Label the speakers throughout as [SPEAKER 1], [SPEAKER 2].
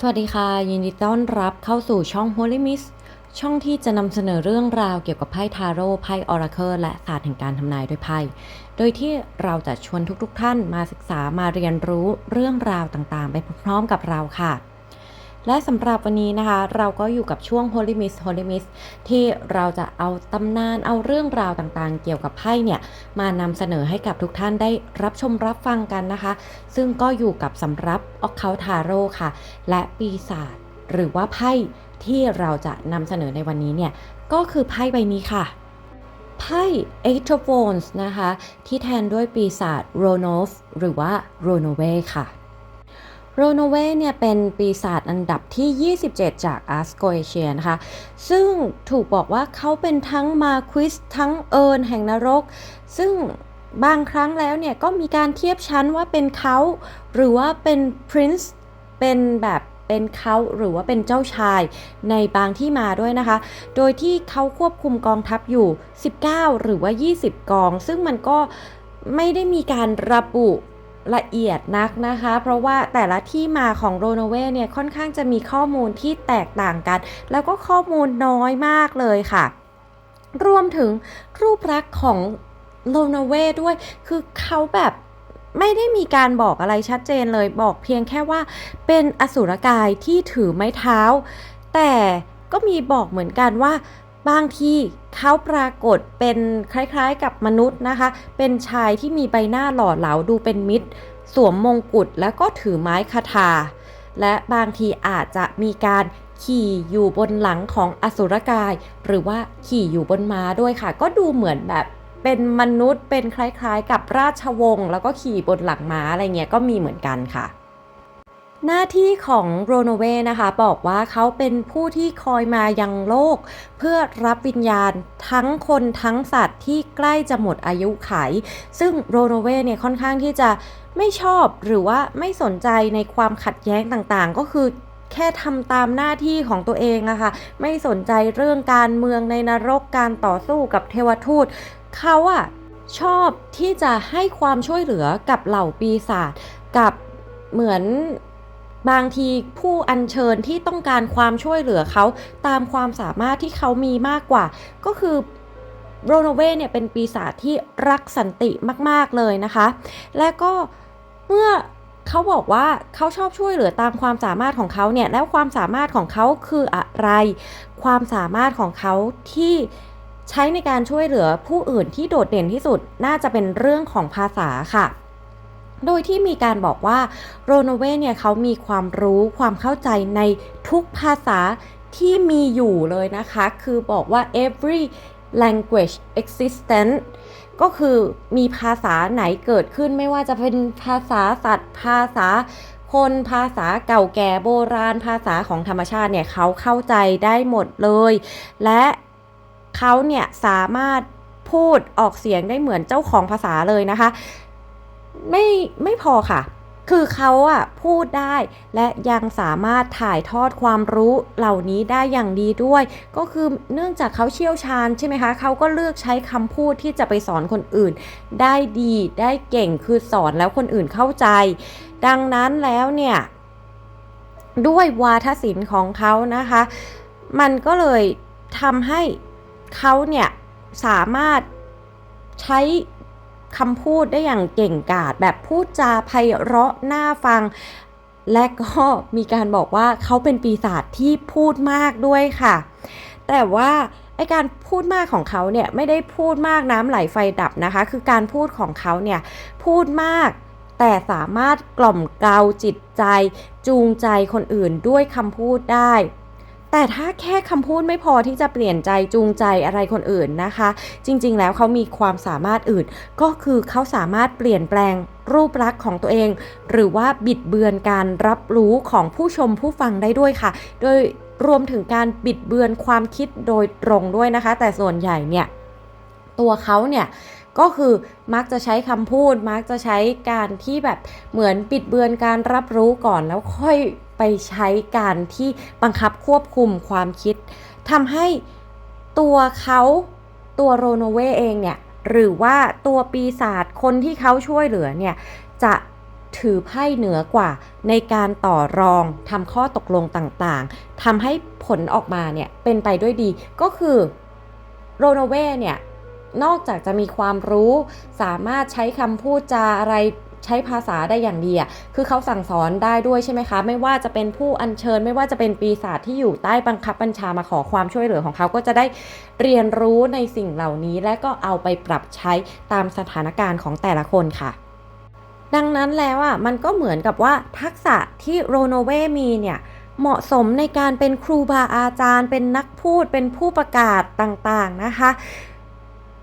[SPEAKER 1] สวัสดีค่ะ ยินดีต้อนรับเข้าสู่ช่อง Holy Miss ช่องที่จะนำเสนอเรื่องราวเกี่ยวกับไพ่ทาโร่ไพ่ออราเคิลและศาสตร์แห่งการทำนายด้วยไพ่โดยที่เราจะชวนทุกๆทท่านมาศึกษามาเรียนรู้เรื่องราวต่างๆ ไปพร้อมๆกับเราค่ะ และสำหรับวันนี้นะคะ เราก็อยู่กับช่วง Holy Miss Holy Miss ที่เราจะเอาตำนานเอาเรื่องราวต่างๆ เกี่ยวกับไพ่เนี่ย มานำเสนอให้กับทุกท่านได้รับชมรับฟังกันนะคะ ซึ่งก็อยู่กับสำรับออกเคาทาโร่ค่ะ และปีศาจหรือว่าไพ่ที่เราจะนำเสนอในวันนี้เนี่ย ก็คือไพ่ใบนี้ค่ะไพ่ Eight of Wands นะคะ ที่แทนด้วยปีศาจโรโนฟหรือว่าโรโนเวค่ะ โรโนเวเนี่ยเป็นปีศาจอันดับที่ 27 จากอาร์สโกเอเชียนะคะ ซึ่งถูกบอกว่าเขาเป็นทั้งมาควิสทั้งเอิร์นแห่งนรก ซึ่งบางครั้งแล้วเนี่ยก็มีการเทียบชั้นว่าเป็นเขา หรือว่าเป็น Prince เป็นแบบเป็นเขาหรือว่าเป็นเจ้าชายในบางที่มาด้วยนะคะ โดยที่เขาควบคุมกองทัพอยู่ 19 หรือว่า 20 กอง ซึ่งมันก็ไม่ได้มีการระบุ ละเอียดนักนะคะ เพราะว่าแต่ละที่มาของโรโนเวเนี่ยค่อนข้างจะมีข้อมูลที่แตกต่างกัน แล้วก็ข้อมูลน้อยมากเลยค่ะ รวมถึงรูปลักษณ์ของโรโนเวด้วย คือเขาแบบไม่ได้มีการบอกอะไรชัดเจนเลยบอกเพียงแค่ว่าเป็นอสุรกายที่ถือไม้เท้า แต่ก็มีบอกเหมือนกันว่า บางทีเขาปรากฏเป็นคล้ายๆกับมนุษย์นะคะ เป็นชายที่มีใบหน้าหล่อเหลาดูเป็นมิตร สวมมงกุฎแล้วก็ถือไม้คาถา และบางทีอาจจะมีการขี่อยู่บนหลังของอสุรกาย หรือว่าขี่อยู่บนม้าด้วยค่ะ ก็ดูเหมือนแบบเป็นมนุษย์เป็นคล้ายๆ กับราชวงศ์แล้วก็ขี่บนหลังม้าอะไรเงี้ยก็มีเหมือนกันค่ะ หน้าที่ของโรโนเวนะคะบอกว่าเขาเป็นผู้ที่คอยมายังโลก เพื่อรับวิญญาณทั้งคนทั้งสัตว์ที่ใกล้จะหมดอายุไข ซึ่งโรโนเวเนี่ยค่อนข้างที่จะไม่ชอบหรือว่าไม่สนใจในความขัดแย้งต่างๆ ก็คือแค่ทำตามหน้าที่ของตัวเองอะค่ะไม่สนใจเรื่องการเมืองในนรกการต่อสู้กับเทวทูตเขาอะชอบที่จะให้ความช่วยเหลือกับเหล่าปีศาจกับเหมือน บางทีผู้อัญเชิญที่ต้องการความช่วยเหลือเขาตามความสามารถที่เขามีมากกว่า ก็คือโรโนเวเนี่ยเป็นปีศาจที่รักสันติมาก ๆ เลยนะคะ และก็เมื่อเขาบอกว่าเขาชอบช่วยเหลือตามความสามารถของเขาเนี่ยแล้วความสามารถของเขาคืออะไร ความสามารถของเขาที่ใช้ในการช่วยเหลือผู้อื่นที่โดดเด่นที่สุดน่าจะเป็นเรื่องของภาษาค่ะ โดยที่มีการบอกว่าโรโนเวเนี่ยเขามีความรู้ความเข้าใจในทุกภาษาที่มีอยู่เลยนะคะ คือบอกว่า every language existent ก็คือมีภาษาไหนเกิดขึ้นไม่ว่าจะเป็นภาษาสัตว์ ภาษาคนภาษาเก่าแก่โบราณ ภาษาของธรรมชาติเนี่ยเขาเข้าใจได้หมดเลย และเขาเนี่ยสามารถพูดออกเสียงได้เหมือนเจ้าของภาษาเลยนะคะ ไม่ไม่พอค่ะ คือเขาอะพูดได้และยังสามารถถ่ายทอดความรู้เหล่านี้ได้อย่างดีด้วย ก็คือเนื่องจากเขาเชี่ยวชาญใช่ไหมคะเขาก็เลือกใช้คำพูดที่จะไปสอนคนอื่น ได้ดีได้เก่งคือสอนแล้วคนอื่นเข้าใจ ดังนั้นแล้วเนี่ยด้วยวาทศิลป์ของเขานะคะ มันก็เลยทำให้เขาเนี่ยสามารถใช้ คำพูดได้อย่างเก่งกาจแบบพูดจาไพเราะน่าฟัง และก็มีการบอกว่าเขาเป็นปีศาจที่พูดมากด้วยค่ะ แต่ว่าไอการพูดมากของเขาเนี่ยไม่ได้พูดมากน้ำไหลไฟดับนะคะ คือการพูดของเขาเนี่ยพูดมากแต่สามารถกล่อมเกลาจิตใจ จูงใจคนอื่นด้วยคำพูดได้ แต่ถ้าแค่คำพูดไม่พอที่จะเปลี่ยนใจจูงใจอะไรคนอื่นนะคะ จริงๆ แล้วเขามีความสามารถอื่น ก็คือเขาสามารถเปลี่ยนแปลงรูปลักษณ์ของตัวเอง หรือว่าบิดเบือนการรับรู้ของผู้ชมผู้ฟังได้ด้วยค่ะ โดยรวมถึงการบิดเบือนความคิดโดยตรงด้วยนะคะ แต่ส่วนใหญ่เนี่ยตัวเขาเนี่ยก็คือมักจะใช้คำพูด มักจะใช้การที่แบบเหมือนปิดเบือนการรับรู้ก่อนแล้วค่อย ไปใช้การที่บังคับควบคุมความคิดทำให้ตัวเขาตัวโรโนเวเองเนี่ยหรือว่าตัวปีศาจคนที่เขาช่วยเหลือเนี่ยจะถือไพ่เหนือกว่าในการต่อรองทำข้อตกลงต่างๆทำให้ผลออกมาเนี่ยเป็นไปด้วยดีก็คือโรโนเวเนี่ยนอกจากจะมีความรู้สามารถใช้คำพูดจาอะไร ใช้ภาษาได้อย่างดีอะคือเขาสั่งสอนได้ด้วยใช่ไหมคะ ไม่ว่าจะเป็นผู้อัญเชิญ ไม่ว่าจะเป็นปีศาจที่อยู่ใต้บังคับบัญชามาขอความช่วยเหลือของเขาก็จะได้เรียนรู้ในสิ่งเหล่านี้และก็เอาไปปรับใช้ตามสถานการณ์ของแต่ละคนค่ะดังนั้นแล้วอะมันก็เหมือนกับว่าทักษะที่โรโนเวมีเนี่ยเหมาะสมในการเป็นครูบาอาจารย์ เป็นนักพูดเป็นผู้ประกาศต่างๆนะคะ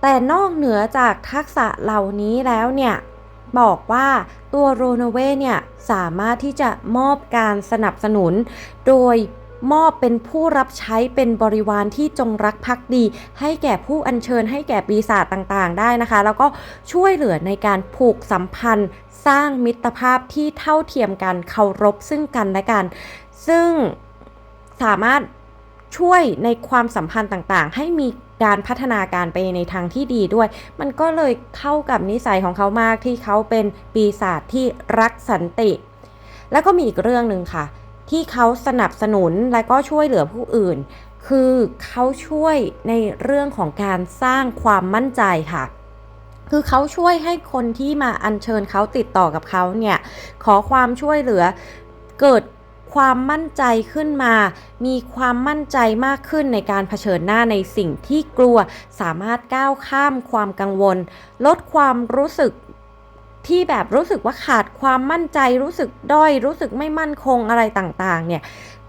[SPEAKER 1] แต่นอกเหนือจากทักษะเหล่านี้แล้วเนี่ย บอกว่าตัวโรโนเวเนี่ยสามารถที่จะมอบการสนับสนุน โดยมอบเป็นผู้รับใช้เป็นบริวารที่จงรักภักดี ให้แก่ผู้อัญเชิญให้แก่ปีศาจต่างๆ ได้นะคะ แล้วก็ช่วยเหลือในการผูกสัมพันธ์ สร้างมิตรภาพที่เท่าเทียมกันเคารพซึ่งกันและกัน ซึ่งสามารถช่วยในความสัมพันธ์ต่างๆ ให้มี การพัฒนาการไปในทางที่ดีด้วย มันก็เลยเข้ากับนิสัยของเขามากที่เขาเป็นปีศาจที่รักสันติ แล้วก็มีอีกเรื่องหนึ่งค่ะ ที่เขาสนับสนุนและก็ช่วยเหลือผู้อื่น คือเขาช่วยในเรื่องของการสร้างความมั่นใจค่ะคือเขาช่วยให้คนที่มาอัญเชิญเขาติดต่อกับเขาเนี่ย ขอความช่วยเหลือเกิด ความมั่นใจขึ้นมา มีความมั่นใจมากขึ้นในการเผชิญหน้าในสิ่งที่กลัว สามารถก้าวข้ามความกังวล ลดความรู้สึกที่แบบรู้สึกว่าขาดความมั่นใจรู้สึกด้อย รู้สึกไม่มั่นคงอะไรต่างๆ เนี่ย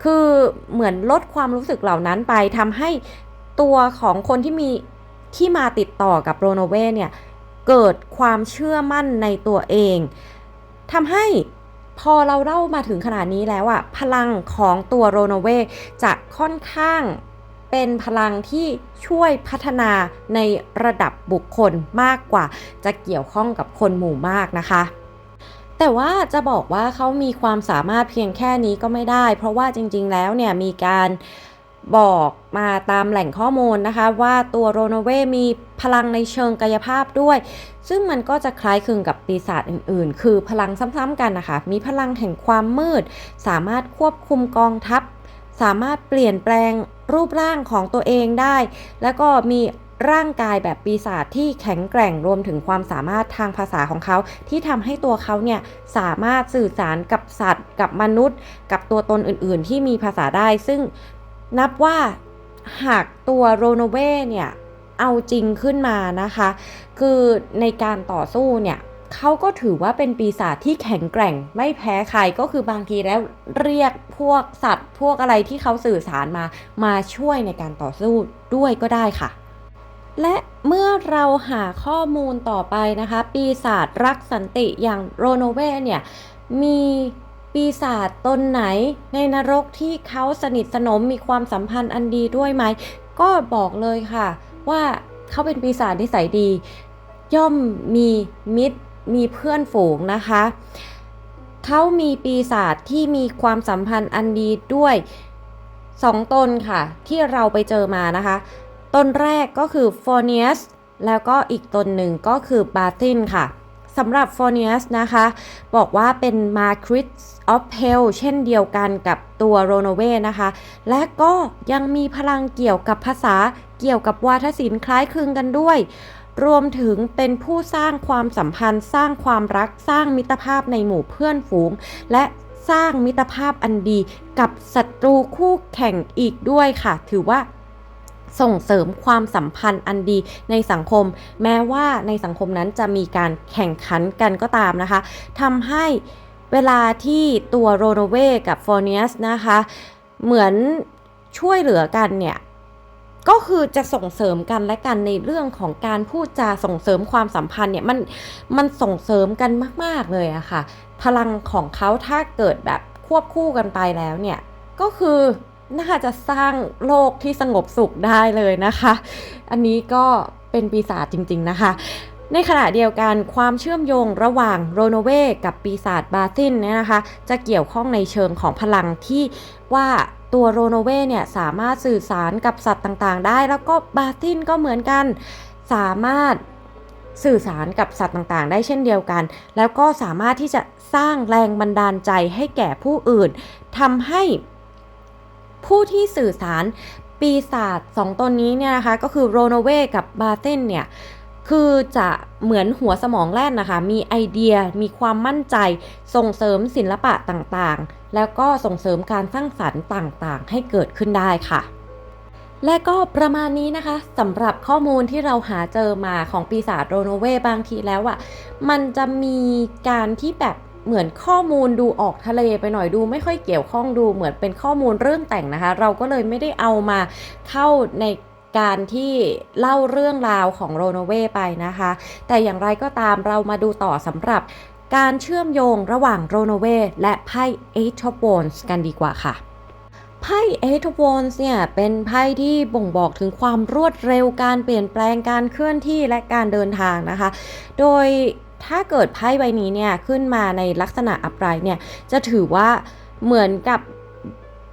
[SPEAKER 1] คือเหมือนลดความรู้สึกเหล่านั้นไปทำให้ตัวของคนที่มีที่มาติดต่อกับโรโนเวเนี่ย เกิดความเชื่อมั่นในตัวเองทำให้ พอเราเล่ามาถึงขนาดนี้แล้วอะพลังของตัวโรโนเวจะค่อนข้างเป็นพลังที่ช่วยพัฒนาในระดับบุคคลมากกว่า จะเกี่ยวข้องกับคนหมู่มากนะคะแต่ว่าจะบอกว่าเขามีความสามารถเพียงแค่นี้ก็ไม่ได้ เพราะว่าจริง ๆ แล้วเนี่ยมีการ บอกมาตามแหล่งข้อมูลนะคะ ว่าตัวโรโนเวมีพลังในเชิงกายภาพด้วย ซึ่งมันก็จะคล้ายคลึงกับปีศาจอื่นๆ คือพลังซ้ำๆกันนะคะ มีพลังแห่งความมืด สามารถควบคุมกองทัพ สามารถเปลี่ยนแปลงรูปร่างของตัวเองได้ แล้วก็มีร่างกายแบบปีศาจที่แข็งแกร่งรวมถึงความสามารถทางภาษาของเขา ที่ทำให้ตัวเขาเนี่ยสามารถสื่อสารกับสัตว์ กับมนุษย์ กับตัวตนอื่น ๆ ที่มีภาษาได้ ซึ่ง นับว่าหากตัวโรโนเวเนี่ย เอาจริงขึ้นมานะคะ คือในการต่อสู้เนี่ยเขาก็ถือว่าเป็นปีศาจที่แข็งแกร่งไม่แพ้ใครก็คือบางทีแล้วเรียกพวกสัตว์ พวกอะไรที่เขาสื่อสารมามาช่วยในการต่อสู้ด้วยก็ได้ค่ะ และเมื่อเราหาข้อมูลต่อไปนะคะ ปีศาจรักสันติอย่างโรโนเวเนี่ยมี ปีศาจตนไหนในนรกที่เขาสนิทสนมมีความสัมพันธ์อันดีด้วยไหม ก็บอกเลยค่ะ ว่าเขาเป็นปีศาจนิสัยดี ย่อมมีมิตรมีเพื่อนฝูงนะคะ เขามีปีศาจที่มีความสัมพันธ์อันดีด้วยสองตนค่ะ ที่เราไปเจอมานะคะ ตนแรกก็คือฟอร์เนียสแล้วก็อีกตนหนึ่งก็คือบาตินค่ะ สำหรับฟอร์เนียสนะคะ บอกว่าเป็นมาคริสออฟเ l ลเช่นเดียวกันกับตัวโรโนเวนะคะ และก็ยังมีพลังเกี่ยวกับภาษาเกี่ยวกับวาทศิลป์คล้ายคลึงกันด้วย รวมถึงเป็นผู้สร้างความสัมพันธ์ สร้างความรักสร้างมิตรภาพในหมู่เพื่อนฝูง และสร้างมิตรภาพอันดีกับศัตรูคู่แข่งอีกด้วยค่ะ ถือว่า ส่งเสริมความสัมพันธ์อันดีในสังคม แม้ว่าในสังคมนั้นจะมีการแข่งขันกันก็ตามนะคะทำให้เวลาที่ตัวโรโนเวกับฟอร์เนียสนะคะ เหมือนช่วยเหลือกันเนี่ยก็คือจะส่งเสริมกันและกันในเรื่องของการพูดจาส่งเสริมความสัมพันธ์เนี่ยมันมันส่งเสริมกันมาก ๆ เลยอะค่ะ พลังของเขาถ้าเกิดแบบควบคู่กันไปแล้วเนี่ย ก็คือ น่าจะสร้างโลกที่สงบสุขได้เลยนะคะ อันนี้ก็เป็นปีศาจจริง ๆ นะคะ ในขณะเดียวกันความเชื่อมโยงระหว่างโรโนเวกับปีศาจบาซินเนี่ยนะคะ จะเกี่ยวข้องในเชิงของพลังที่ว่าตัวโรโนเวเนี่ยสามารถสื่อสารกับสัตว์ต่างๆ ได้ แล้วก็บาซินก็เหมือนกันสามารถสื่อสารกับสัตว์ต่างๆ ได้เช่นเดียวกัน แล้วก็สามารถที่จะสร้างแรงบันดาลใจให้แก่ผู้อื่นทำให้ ผู้ที่สื่อสารปีศาจสองตนนี้เนี่ยนะคะ ก็คือโรโนเวกับบาเทนเนี่ยคือจะเหมือนหัวสมองแล่นนะคะ มีไอเดีย มีความมั่นใจ ส่งเสริมศิลปะต่างๆ แล้วก็ส่งเสริมการสร้างสรรค์ต่างๆ ให้เกิดขึ้นได้ค่ะ และก็ประมาณนี้นะคะสำหรับข้อมูลที่เราหาเจอมาของปีศาจโรโนเวบางทีแล้วอะ่ะ มันจะมีการที่แบบ เหมือนข้อมูลดูออกทะเลไปหน่อยดู ไม่ค่อยเกี่ยวข้องดูเหมือนเป็นข้อมูลเรื่องแต่งนะคะ เราก็เลยไม่ได้เอามาเข้าในการที่เล่าเรื่องราวของโรโนเวไปนะคะ แต่อย่างไรก็ตามเรามาดูต่อสำหรับการเชื่อมโยงระหว่างโรโนเวและไพ่ Eight of Wands กันดีกว่าค่ะไพ่ Eight of Wands เนี่ยเป็นไพ่ที่บ่งบอกถึงความรวดเร็วการเปลี่ยนแปลงการเคลื่อนที่และการเดินทางนะคะ โดย ถ้าเกิดไพ่ใบนี้เนี่ยขึ้นมาในลักษณะอัปไรเนี่ยจะถือว่าเหมือนกับ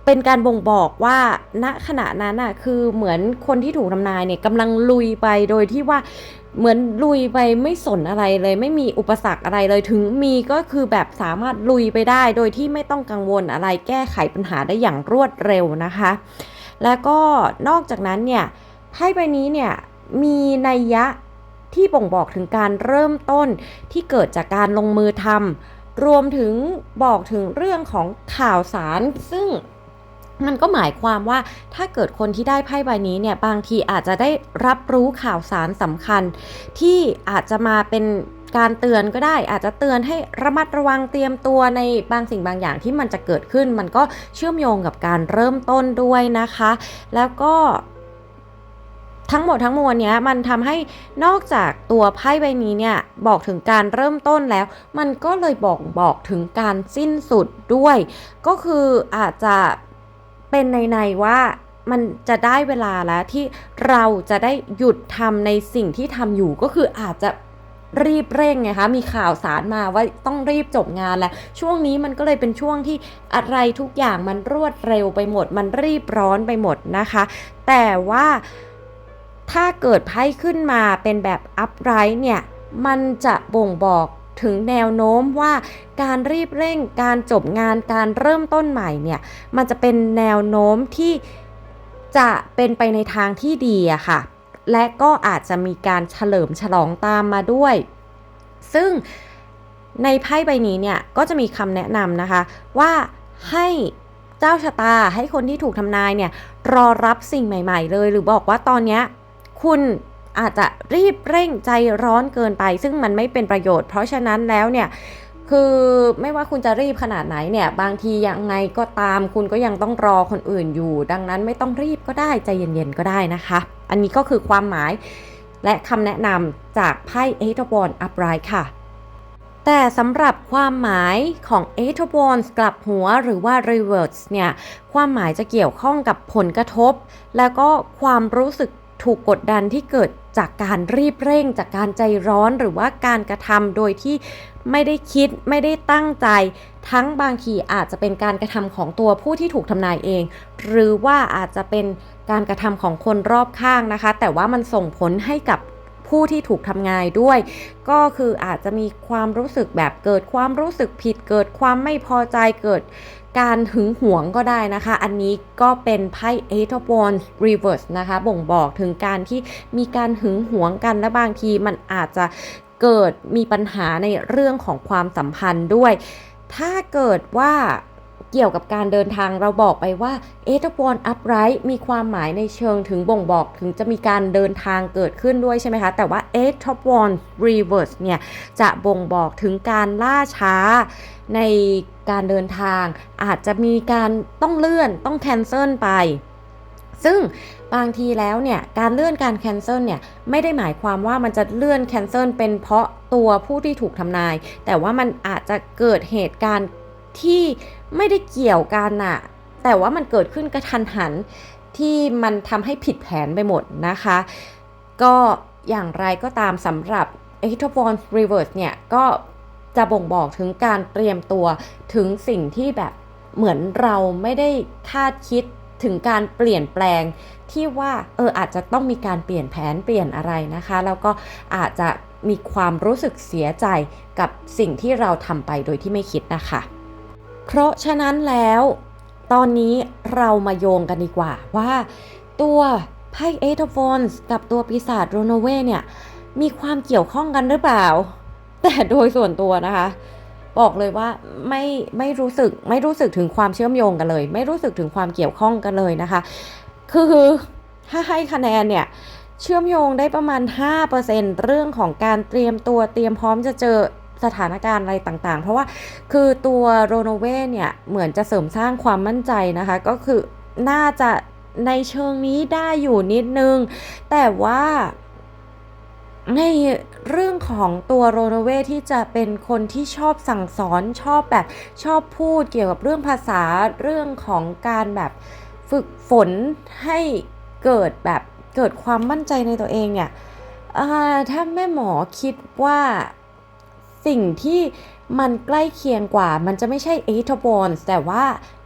[SPEAKER 1] เป็นการบ่งบอกว่าณขณะนั้นอะคือเหมือนคนที่ถูกทำนายเนี่ยกำลังลุยไปโดยที่ว่าเหมือนลุยไปไม่สนอะไรเลย ไม่มีอุปสรรคอะไรเลยถึงมีก็คือแบบสามารถลุยไปได้ โดยที่ไม่ต้องกังวลอะไรแก้ไขปัญหาได้อย่างรวดเร็วนะคะ แล้วก็นอกจากนั้นเนี่ยไพ่ใบนี้เนี่ยมีนัยยะ ที่บ่งบอกถึงการเริ่มต้นที่เกิดจากการลงมือทำรวมถึงบอกถึงเรื่องของข่าวสารซึ่งมันก็หมายความว่าถ้าเกิดคนที่ได้ไพ่ใบนี้เนี่ยบางทีอาจจะได้รับรู้ข่าวสารสำคัญ ที่อาจจะมาเป็นการเตือนก็ได้ อาจจะเตือนให้ระมัดระวังเตรียมตัวในบางสิ่งบางอย่างที่มันจะเกิดขึ้น มันก็เชื่อมโยงกับการเริ่มต้นด้วยนะคะ แล้วก็ ทั้งหมดทั้งมวลเนี้ยมันทำให้นอกจากตัวไพ่ใบนี้เนี่ยบอกถึงการเริ่มต้นแล้ว มันก็เลยบอกบอกถึงการสิ้นสุดด้วย ก็คืออาจจะเป็นในในว่ามันจะได้เวลาแล้วที่เราจะได้หยุดทำในสิ่งที่ทำอยู่ก็คืออาจจะรีบเร่งไงคะ มีข่าวสารมาว่าต้องรีบจบงานแล้ว ช่วงนี้มันก็เลยเป็นช่วงที่อะไรทุกอย่างมันรวดเร็วไปหมด มันรีบร้อนไปหมดนะคะ แต่ว่า ถ้าเกิดไพ่ขึ้นมาเป็นแบบ upright เนี่ย มันจะบ่งบอกถึงแนวโน้มว่าการรีบเร่งการจบงานการเริ่มต้นใหม่เนี่ย มันจะเป็นแนวโน้มที่จะเป็นไปในทางที่ดีอะค่ะ และก็อาจจะมีการเฉลิมฉลองตามมาด้วย ซึ่งในไพ่ใบนี้เนี่ย ก็จะมีคำแนะนำนะคะ ว่าให้เจ้าชะตาให้คนที่ถูกทำนายเนี่ย รอรับสิ่งใหม่ ๆ เลย หรือบอกว่าตอนเนี้ย คุณอาจจะรีบเร่งใจร้อนเกินไป ซึ่งมันไม่เป็นประโยชน์ เพราะฉะนั้นแล้วเนี่ยคือไม่ว่าคุณจะรีบขนาดไหนเนี่ย บางทียังไงก็ตาม คุณก็ยังต้องรอคนอื่นอยู่ ดังนั้นไม่ต้องรีบก็ได้ใจเย็นๆก็ได้นะคะ อันนี้ก็คือความหมายและคำแนะนำจากไพ่ Eight of Wands Upright ค่ะ แต่สำหรับความหมายของ Eight of Wands กลับหัวหรือว่า Reverse เนี่ย ความหมายจะเกี่ยวข้องกับผลกระทบ แล้วก็ความรู้สึก ถูกกดดันที่เกิดจากการรีบเร่ง จากการใจร้อนหรือว่าการกระทำโดยที่ไม่ได้คิดไม่ได้ตั้งใจ ทั้งบางทีอาจจะเป็นการกระทำของตัวผู้ที่ถูกทำนายเอง หรือว่าอาจจะเป็นการกระทำของคนรอบข้างนะคะ แต่ว่ามันส่งผลให้กับผู้ที่ถูกทำงายด้วย ก็คืออาจจะมีความรู้สึกแบบเกิดความรู้สึกผิด เกิดความไม่พอใจเกิด การหึงหวงก็ได้นะคะ อันนี้ก็เป็นไพ่ Eight of Wands Reverse นะคะ บ่งบอกถึงการที่มีการหึงหวงกันและบางทีมันอาจจะเกิดมีปัญหาในเรื่องของความสัมพันธ์ด้วย ถ้าเกิดว่า เกี่ยวกับการเดินทางเราบอกไปว่า Eight of Wands Upright มีความหมายในเชิงถึงบ่งบอกถึงจะมีการเดินทางเกิดขึ้นด้วยใช่ไหมคะ แต่ว่า Eight of Wands Reverse เนี่ย จะบ่งบอกถึงการล่าช้าในการเดินทาง อาจจะมีการต้องเลื่อนต้องแคนเซิลไป ซึ่งบางทีแล้วเนี่ยการเลื่อนการแคนเซิลเนี่ยไม่ได้หมายความว่ามันจะเลื่อนแคนเซิลเป็นเพราะตัวผู้ที่ถูกทำนาย แต่ว่ามันอาจจะเกิดเหตุการณ์ ที่ไม่ได้เกี่ยวกันน่ะแต่ว่ามันเกิดขึ้นกระทันหันที่มันทำให้ผิดแผนไปหมดนะคะ ก็อย่างไรก็ตามสำหรับ e i g h t of Wands Reverse เนี่ยก็จะบ่งบอกถึงการเตรียมตัวถึงสิ่งที่แบบเหมือนเราไม่ได้คาดคิดถึงการเปลี่ยนแปลงที่ว่าเอออาจจะต้องมีการเปลี่ยนแผนเปลี่ยนอะไรนะคะ แล้วก็อาจจะมีความรู้สึกเสียใจกับสิ่งที่เราทำไปโดยที่ไม่คิดนะคะ เพราะฉะนั้นแล้ว ตอนนี้เรามาโยงกันดีกว่าว่าตัวไพ่ Eight of Wands กับตัวปีศาจโรโนเวเนี่ยมีความเกี่ยวข้องกันหรือเปล่า แต่โดยส่วนตัวนะคะ บอกเลยว่าไม่ไม่รู้สึกไม่รู้สึกถึงความเชื่อมโยงกันเลย ไม่รู้สึกถึงความเกี่ยวข้องกันเลยนะคะ คือถ้าให้คะแนนเนี่ยเชื่อมโยงได้ประมาณ 5%เรื่องของการเตรียมตัวเตรียมพร้อมจะเจอ สถานการณ์อะไรต่างๆ เพราะว่าคือตัวโรโนเวเนี่ย เหมือนจะเสริมสร้างความมั่นใจนะคะ ก็คือน่าจะในเชิงนี้ได้อยู่นิดนึง แต่ว่าในเรื่องของตัวโรโนเวที่จะเป็นคนที่ชอบสั่งสอนชอบแบบชอบพูดเกี่ยวกับเรื่องภาษาเรื่องของการแบบฝึกฝนให้เกิดแบบเกิดความมั่นใจในตัวเองเนี่ยถ้าแม่หมอคิดว่า สิ่งที่มันใกล้เคียงกว่า มันจะไม่ใช่ Eight of Wands แต่ว่า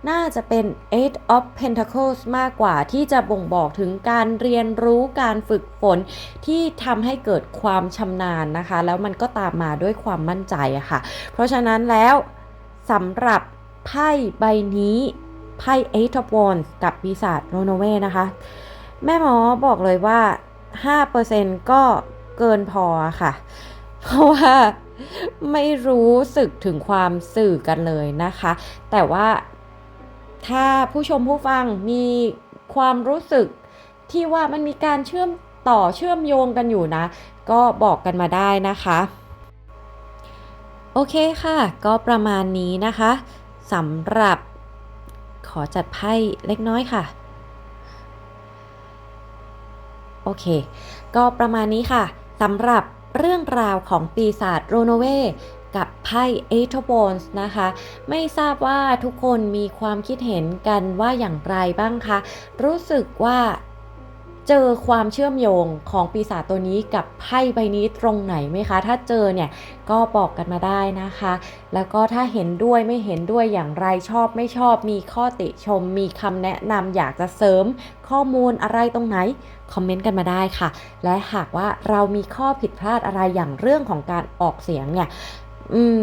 [SPEAKER 1] น่าจะเป็น Eight of Pentacles มากกว่าที่จะบ่งบอกถึงการเรียนรู้การฝึกฝนที่ทำให้เกิดความชำนาญนะคะ แล้วมันก็ตามมาด้วยความมั่นใจอะค่ะ เพราะฉะนั้นแล้วสำหรับไพ่ใบนี้ไพ่ Eight of Wands กับปีศาจโรโนเวนะคะ แม่หมอบอกเลยว่า 5%ก็เกินพอค่ะ เพราะว่าไม่รู้สึกถึงความสื่อกันเลยนะคะ แต่ว่าถ้าผู้ชมผู้ฟังมีความรู้สึกที่ว่ามันมีการเชื่อมต่อเชื่อมโยงกันอยู่นะ ก็บอกกันมาได้นะคะ โอเคค่ะ ก็ประมาณนี้นะคะสำหรับขอจัดไพ่เล็กน้อยค่ะ โอเค ก็ประมาณนี้ค่ะสำหรับ เรื่องราวของปีศาจโรโนเวกับไพ่ Eight of Wands นะคะ ไม่ทราบว่าทุกคนมีความคิดเห็นกันว่าอย่างไรบ้างคะ รู้สึกว่าเจอความเชื่อมโยงของปีศาจตัวนี้กับไพ่ใบนี้ตรงไหนไหมคะ ถ้าเจอเนี่ยก็บอกกันมาได้นะคะ แล้วก็ถ้าเห็นด้วยไม่เห็นด้วยอย่างไรชอบไม่ชอบ มีข้อติชม มีคำแนะนำอยากจะเสริมข้อมูลอะไรตรงไหน คอมเมนต์กันมาได้ค่ะ และหากว่าเรามีข้อผิดพลาดอะไรอย่างเรื่องของการออกเสียงเนี่ย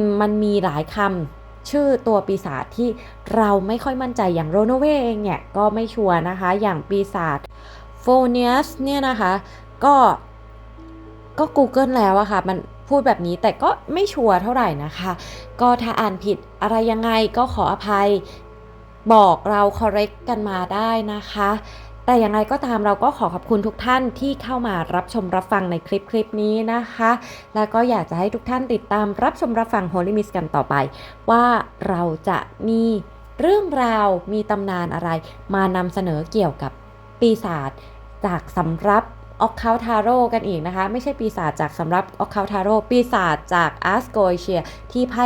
[SPEAKER 1] มมันมีหลายคำชื่อตัวปีศาจที่เราไม่ค่อยมั่นใจอย่างโรโนเวเองเนี่ยก็ไม่ชัวร์นะคะ อย่างปีศาจโฟเนียสเนี่ยนะคะ ก็ก็ Google แล้วอะค่ะ มันพูดแบบนี้แต่ก็ไม่ชัวร์เท่าไหร่นะคะ ก็ถ้าอ่านผิดอะไรยังไงก็ขออภัยบอกเรา correct กันมาได้นะคะ แต่อย่างไรก็ตามเราก็ขอขอบคุณทุกท่านที่เข้ามารับชมรับฟังในคลิปคลิปนี้นะคะ แล้วก็อยากจะให้ทุกท่านติดตามรับชมรับฟัง Holy Miss กันต่อไป ว่าเราจะมีเรื่องราวมีตำนานอะไร มานำเสนอเกี่ยวกับปีศาจจากสำรับออกคาทาโร่กันอีกนะคะ ไม่ใช่ปีศาจจากสำรับออกคาทาโร่ปีศาจจากอาสโกเชียที่ไพ่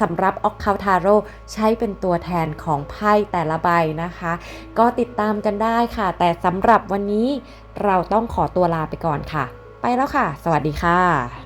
[SPEAKER 1] สำหรับออกคาทาโร่ใช้เป็นตัวแทนของไพ่แต่ละใบนะคะ ก็ติดตามกันได้ค่ะ แต่สำหรับวันนี้เราต้องขอตัวลาไปก่อนค่ะ ไปแล้วค่ะ สวัสดีค่ะ